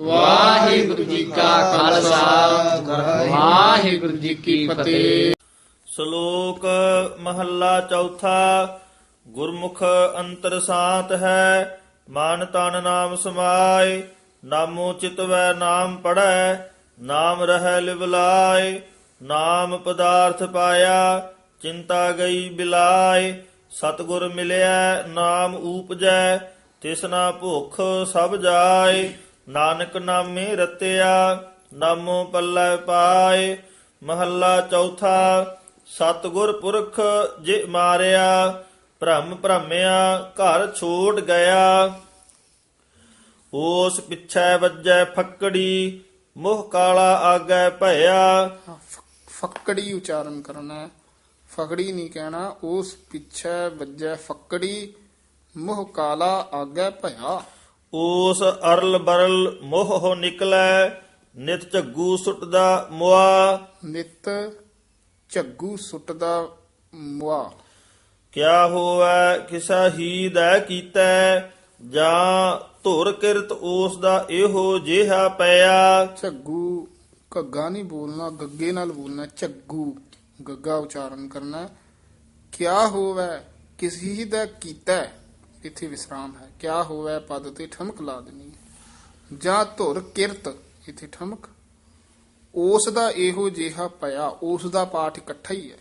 ਵਾਹਿਗੁਰੂ ਜੀ ਕਾ ਖਾਲਸਾ। ਵਾਹਿਗੁਰੂ ਜੀ ਕੀ ਫਤਿਹ। ਸ਼ਲੋਕ ਮਹੱਲਾ ਚੌਥਾ, ਗੁਰਮੁਖ ਅੰਤਰ ਸਾਤ ਹੈ, ਮਨ ਤਨ ਨਾਮ ਸਮਾਏ, ਨਾਮੋ ਚਿਤਵੈ ਨਾਮ ਪੜੈ ਨਾਮ ਰਹਿ ਲਿਵਲਾਏ ਨਾਮ ਪਦਾਰਥ ਪਾਇਆ, ਚਿੰਤਾ ਗਈ ਬਿਲਾਏ, ਸਤਗੁਰ ਮਿਲਿਆ, ਨਾਮ ਊਪਜੈ ਤਿਸਨਾ ਭੁਖ ਸਭ ਜਾਏ ਨਾਨਕ ਨਾਮੇ ਰਤਿਆ ਨਾਮੋ ਪੱਲੇ ਪਾਏ ਮਹੱਲਾ ਚੌਥਾ ਸਤਗੁਰ ਪੁਰਖ ਜੇ ਮਾਰਿਆ ਭ੍ਰਮ ਭ੍ਰਮਿਆ ਘਰ ਛੋੜ ਗਿਆ। ਉਸ ਪਿੱਛੇ ਵੱਜੈ ਫੱਕੜੀ ਮੋਹ ਕਾਲਾ ਆਗੈ ਭਇਆ। ਹਾਂ, ਫੱਕੜੀ ਉਚਾਰਨ ਕਰਨਾ ਫਕੜੀ ਨਹੀਂ ਕਹਿਣਾ ਉਸ ਪਿੱਛੇ ਵੱਜੈ ਫੱਕੜੀ ਮੋਹ ਕਾਲਾ ਆਗੇ ਭਇਆ। ਉਸ ਅਰਲ ਬਰਲ ਮੋਹ ਨਿਕਲੈ ਨਿਤ ਝੱਗੂ ਸੁੱਟਦਾ ਮੁਆ। ਨਿਤ ਝੱਗੂ ਸੁੱਟਦਾ ਮੁਆ। ਕਿਆ ਹੋਵੈ ਕਿਸਾ ਹੀ ਦਾ ਕੀਤਾ ਜਾਂ ਧੁਰ ਕਿਰਤ ਉਸ ਦਾ ਇਹੋ ਜਿਹਾ ਪਿਆ। ਝੱਗੂ ਘੱਗਾ ਨਹੀਂ ਬੋਲਣਾ ਗੱਗੇ ਨਾਲ ਬੋਲਣਾ ਝੱਗੂ ਗੱਗਾ ਉਚਾਰਨ ਕਰਨਾ। ਕਿਆ ਹੋਵੇ ਕਿਸੇ ਦਾ ਕੀਤਾ? ਹੈ। ਇੱਥੇ ਵਿਸਰਾਮ ਹੈ? ਕਿਆ ਹੋਵੇ ਪਦ ਤੇ ਠਮਕ ਲਾ ਦੇਣੀ ਹੈ। ਜਾਂ ਧੁਰ ਕਿਰਤ ਇੱਥੇ ਠਮਕ। ਉਸ ਦਾ ਇਹੋ ਜਿਹਾ ਪਿਆ ਉਸ ਦਾ ਪਾਠ ਇਕੱਠਾ ਹੀ ਹੈ।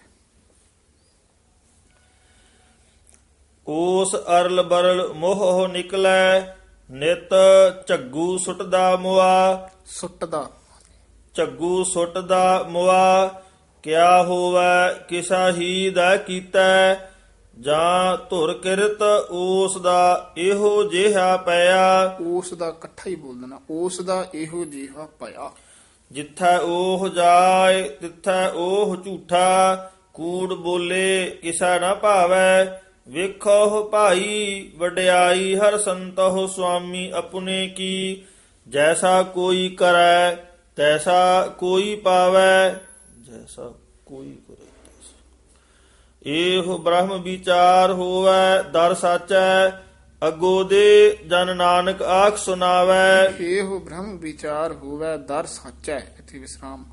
ਉਸ ਅਰਲ ਬਰਲ ਮੋਹ ਨਿਕਲੈ ਨਿਤ ਝੱਗੂ ਸੁੱਟਦਾ ਮੁਆ। ਸੁੱਟਦਾ। ਝੱਗੂ ਸੁੱਟਦਾ ਮੁਆ ਕਿਆ ਹੋਵੈ ਕਿਸਾ ਹੀ ਦਾ ਕੀਤਾ ਜਾਂ ਧੁਰ ਕਿਰਤ ਉਸ ਦਾ ਇਹੋ ਜਿਹਾ ਪਿਆ। ਉਸ ਦਾ ਇਕੱਠਾ ਹੀ ਬੋਲ ਦੇਣਾ ਉਸ ਦਾ ਇਹੋ ਜਿਹਾ ਪਿਆ। ਜਿੱਥੈ ਉਹ ਜਾਏ ਤਿੱਥੈ ਉਹ ਝੂਠਾ। ਕੂੜ ਬੋਲੇ ਕਿਸਾ ਨਾ ਭਾਵੈ ਵੇਖੋ ਭਾਈ ਵਡਿਆਈ ਹਰ ਸੰਤੋ ਸੁਆਮੀ ਆਪਣੇ ਕੀ। ਜੈਸਾ ਕੋਈ ਕਰੈ ਤੈਸਾ ਕੋਈ ਪਾਵੈ ਜੈਸਾ ਕੋਈ ਕਰੇ। ਇਹੋ ਬ੍ਰਹਮ ਵਿਚਾਰ ਹੋਵੈ ਦਰ ਸਾਚੈ ਅਗੋ ਦੇ ਜਨ ਨਾਨਕ ਆਖ ਸੁਣਾਵੈ ਇਹੋ ਬ੍ਰਹਮ ਵਿਚਾਰ ਹੋਵੇ ਦਰ ਸੱਚਾ ਇੱਥੇ ਵਿਸਰਾਮ।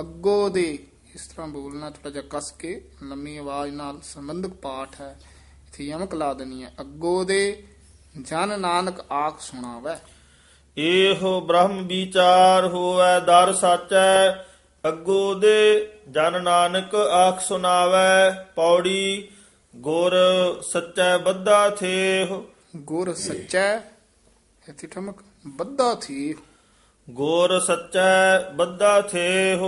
ਅੱਗੋ ਦੇ ਇਸ ਤਰ੍ਹਾਂ ਬੋਲਣਾ ਥੋੜਾ ਜਿਹਾ ਕਸ ਕੇ ਲੰਮੀ ਆਵਾਜ਼ ਨਾਲ ਸੰਬੰਧਕ ਪਾਠ ਹੈ ਇੱਥੇ ਯਮਕ ਲਾ ਦੇਣੀ ਹੈ। ਅੱਗੋ ਦੇ ਜਨ ਨਾਨਕ ਆਖ ਸੁਣਾਵੇ। ਇਹੋ ਬ੍ਰਹਮ ਵਿਚਾਰ ਹੋਵੈ ਦਰ ਸਾਚੈ ਅੱਗੋ ਦੇ ਜਨ ਨਾਨਕ ਆਖ ਸੁਣਾਵੈ ਪੌੜੀ ਗੁਰ ਸੱਚੈ ਬੱਧਾ ਥੇਹ। ਗੁਰ ਸੱਚਾ ਇੱਥੇ ਠਮਕ ਬੱਧਾ ਥੀ ਗੁਰ ਸੱਚੈ ਬੱਧਾ ਥੇਹ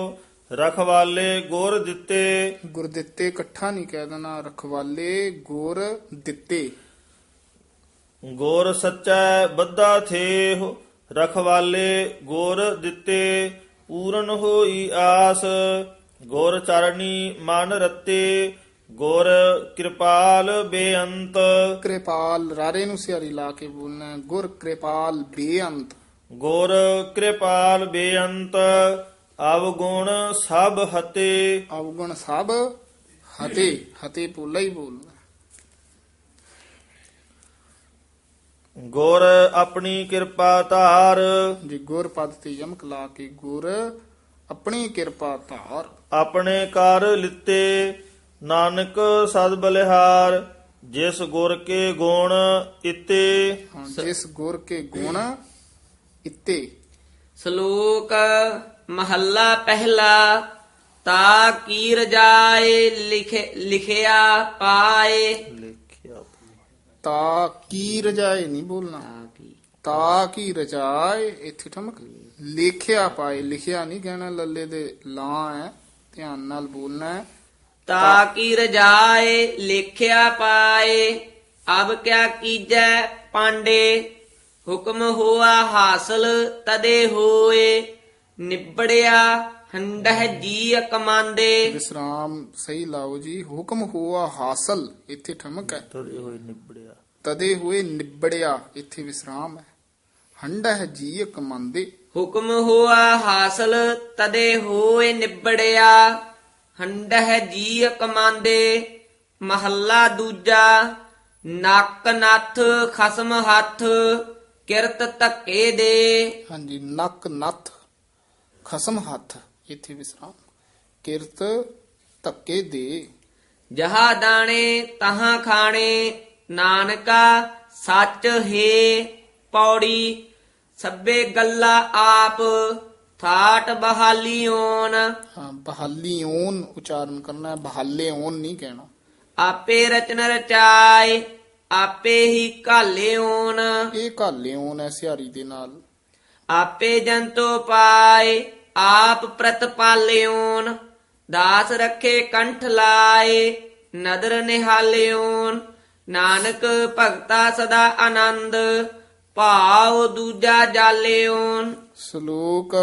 ਰਖਵਾਲੇ ਗੁਰ ਦਿੱਤੇ। ਗੁਰ ਦਿੱਤੇ ਇਕੱਠਾ ਨਹੀਂ ਕਹਿ ਦੇਣਾ ਰਖਵਾਲੇ ਗੁਰ ਦਿੱਤੇ। ਗੁਰ ਸੱਚੈ ਬੱਧਾ ਥੇਹ ਰਖਵਾਲੇ ਗੁਰ ਦਿੱਤੇ। ਪੂਰਨ ਹੋਈ ਆਸ। ਗੁਰ ਚਰਣੀ ਮਨ ਰਤੇ ਗੁਰ ਕਿਰਪਾਲ ਬੇਅੰਤ। ਕਿਰਪਾਲ ਰਾਰੇ ਨੂੰ ਸਿਆਰੀ ਲਾ ਕੇ ਬੋਲਣਾ ਗੁਰ ਕਿਰਪਾਲ ਬੇਅੰਤ। ਗੁਰ ਕਿਰਪਾਲ ਬੇਅੰਤ ਅਵਗੁਣ ਸਭ ਹਤੇ। ਅਵਗੁਣ ਸਭ ਹਤੇ ਹਤੇ ਪੋਲਾ ਹੀ ਬੋਲਣਾ। ਗੁਰ ਆਪਣੀ ਕਿਰਪਾ ਧਾਰ। ਜੇ ਗੁਰ ਪਦ ਤੇ ਯਮਕ ਲਾ ਕੇ ਗੁਰ ਆਪਣੀ ਕਿਰਪਾ ਧਾਰ। ਆਪਣੇ ਕਰ ਲਿੱਤੇ ਨਾਨਕ ਸਦ ਬਲਿਹਾਰ ਜਿਸ ਗੁਰ ਕੇ ਗੁਣ ਇਤੇ। ਹਾਂ, ਜਿਸ ਗੁਰ ਕੇ ਗੁਣ ਇਤੇ। ਸ਼ਲੋਕ ਮਹੱਲਾ ਪਹਿਲਾ ਤਾ ਕੀ ਰਜਾਏ ਲਿਖੇ ਲਿਖਿਆ ਪਾਏ। ਤਾ ਕੀ ਰਜਾਏ ਨਹੀਂ ਬੋਲਣਾ। ਤਾ ਕੀ। ਤਾ ਕੀ ਰਜਾਏ ਇੱਥੇ ਠਮਕ। ਲਿਖਿਆ ਪਾਏ ਲਿਖਿਆ ਨਹੀਂ ਕਹਿਣਾ ਲੱਲੇ ਦੇ ਲਾਂ ਹੈ ਧਿਆਨ ਨਾਲ ਬੋਲਣਾ ਹੈ। ਤਾ ਕੀ ਰਜਾਏ ਲਿਖਿਆ ਪਾਏ ਅਬ ਕਿਆ ਕੀਜੈ ਪਾਂਡੇ। ਹੁਕਮ ਹੋਆ ਹਾਸਲ ਤਦੇ ਹੋਏ ਨਿਬੜਿਆ ਹੰਡਹ ਜੀ ਕਮਾਂਦੇ। ਵਿਸਰਾਮ ਸਹੀ ਲਾਓ ਜੀ ਹੁਕਮ ਹੋਆ ਹਾਸਲ ਇੱਥੇ ਠਮਕ ਹੈ। ਤਦੇ ਹੋਏ ਨਿਬੜਿਆ। ਤਦੇ ਹੋਏ ਨਿਬੜਿਆ ਇੱਥੇ ਵਿਸਰਾਮ ਹੈ। ਹੰਡਾ ਹੈ ਜੀ ਕਮੰਦੇ। ਹੁਕਮ ਹੋਆ ਹਾਸਲ ਤਦੇ ਹੋਏ ਨਿਬੜਿਆ। ਹੰਡਹ ਜੀ ਕਮਾਂਦੇ ਮਹੱਲਾ ਦੂਜਾ ਨੱਕ ਨੱਥ ਖਸਮ ਹੱਥ ਕਿਰਤ ਧੱਕੇ ਦੇ। ਹਾਂਜੀ ਨੱਕ ਨੱਥ ਖਸਮ ਹੱਥ। ਇੱਥੇ ਵਿਸਰਾਮ ਕਿਰਤ ਧੱਕੇ ਦੇ। ਜਹਾ ਦਾਣੇ ਤਹਾਂ ਖਾਣੇ ਨਾਨਕਾ ਸੱਚ ਹੈ ਪੌੜੀ। ਸੱਬੇ ਗੱਲਾਂ ਆਪ ਥਾਟ ਬਹਾਲੀ ਓਨ। ਹਾਂ ਬਹਾਲੀ ਓਨ ਉਚਾਰਨ ਕਰਨਾ ਹੈ ਬਹਾਲੇ ਓਨ ਨਹੀਂ ਕਹਿਣਾ। ਆਪੇ ਰਚਨ ਰਚਾਏ ਆਪੇ ਹੀ ਘਾਲੇ ਓਨ। ਇਹ ਕਾਲੇ ਓਨ ਹੈ ਸਿਹਾਰੀ ਦੇ ਨਾਲ। ਆਪੇ ਜੰਤੋ ਪਾਏ ਆਪ ਪ੍ਰਤਪਾਲਿਓਨ, ਦਾਸ ਰੱਖੇ ਕੰਠ ਲਾਏ, ਨਦਰ ਨਿਹਾਲਿਓਨ। ਨਾਨਕ ਭਗਤਾ ਸਦਾ ਆਨੰਦ, ਭਾਉ ਦੂਜਾ ਜਾਲਿਓਨ। ਸ਼ਲੋਕ,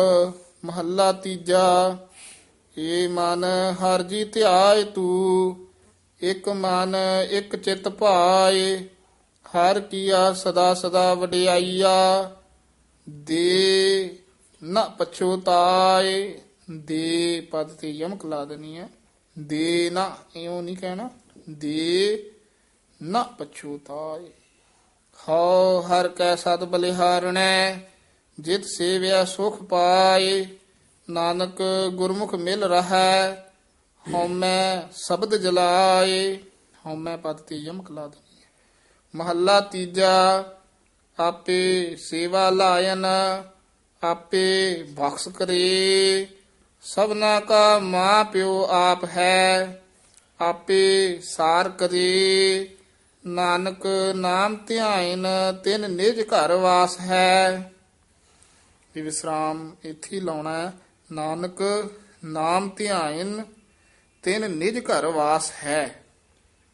ਮਹੱਲਾ ਤੀਜਾ, ਏ ਮਨ ਹਰ ਜੀ ਧਿਆਏ ਤੂੰ, ਇੱਕ ਮਨ ਇੱਕ ਚਿਤ ਭਾਏ, ਹਰ ਕੀਆ ਸਦਾ ਸਦਾ ਵਡਿਆਈਆ, ਦੇ ਨਾ ਪਛੋਤਾਏ, ਦੇ ਪਦ ਤੇ ਯਮਕ ਲਾ ਦੇਣੀ ਹੈ। ਦੇ ਨਾ, ਇਉਂ ਨਹੀਂ ਕਹਿਣਾ। ਦੇ ਨਾ ਪਛੋਤਾਏ। ਹਉ ਹਰ ਕੈ ਸਤ ਬਲਿਹਾਰਣੈ, ਜਿਤ ਸੇਵਿਆ ਸੁਖ ਪਾਏ। ਨਾਨਕ ਗੁਰਮੁਖ ਮਿਲ ਰਹਾ, ਹਉਮੈ ਸ਼ਬਦ ਜਲਾਏ। ਹਉਮੈ ਪਦ ਤੇ ਯਮਕ ਲਾ ਦੇਣੀ ਹੈ। ਮਹੱਲਾ ਤੀਜਾ, ਆਪੇ ਸੇਵਾ ਲਾਇਨ ਆਪੇ ਬਖਸ਼ ਕਰੇ। ਸਭਨਾ ਕਾ ਮਾਂ ਪਿਓ ਆਪ ਹੈ, ਆਪੇ ਸਾਰ ਕਰੇ। ਨਾਨਕ ਨਾਮ ਧਿਆਇਨ, ਤਿਨ ਨਿਜ ਘਰ ਵਾਸ ਹੈ। ਇਹ ਵਿਸਰਾਮ ਇੱਥੇ ਲਾਉਣਾ ਨਾਨਕ ਨਾਮ ਧਿਆਇਨ, ਤਿਨ ਨਿਜ ਘਰ ਵਾਸ ਹੈ।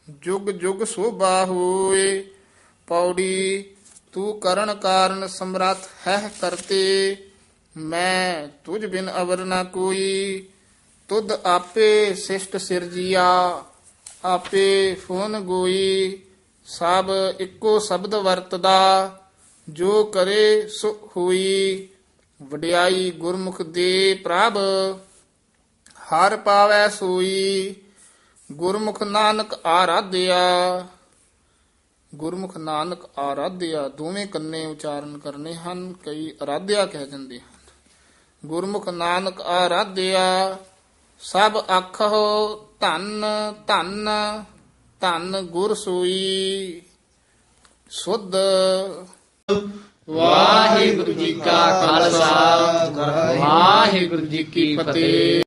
ਜੁਗ ਜੁਗ ਸੋਭਾ ਹੋਏ, ਪੌੜੀ ਤੂੰ ਕਰਨ ਕਾਰਨ ਸਮਰੱਥ ਹੈ ਕਰਤੇ ਮੈਂ ਤੁਝ ਬਿਨ ਅਵਰ ਨਾ ਕੋਈ। ਤੁਧ ਆਪੇ ਸਿਸ਼ਟ ਸਿਰਜੀਆ, ਆਪੇ ਫੋਨ ਗੋਈ। ਸਭ ਇੱਕੋ ਸ਼ਬਦ ਵਰਤਦਾ, ਜੋ ਕਰੇ ਸੋ ਹੋਈ। ਵਡਿਆਈ ਗੁਰਮੁਖ ਦੇ ਪ੍ਰਭ, ਹਰ ਪਾਵੈ ਸੋਈ। ਗੁਰਮੁਖ ਨਾਨਕ ਆਰਾਧਿਆ ਗੁਰਮੁਖ ਨਾਨਕ ਆਰਾਧਿਆ, ਦੋਵੇਂ ਕੰਨੇ ਉਚਾਰਨ ਕਰਨੇ ਹਨ, ਕਈ ਆਰਾਧਿਆ ਕਹਿ ਜਾਂਦੇ ਹਨ। ਗੁਰਮੁਖ ਨਾਨਕ ਆਰਾਧਿਆ, ਸਭ ਆਖੋ ਧੰਨ ਧੰਨ ਧੰਨ ਗੁਰ ਸੋਈ, ਸੁਧ ਵਾਹਿਗੁਰੂ ਜੀ ਕਾ ਖਾਲਸਾ, ਵਾਹਿਗੁਰੂ ਜੀ ਕੀ ਫਤਿਹ।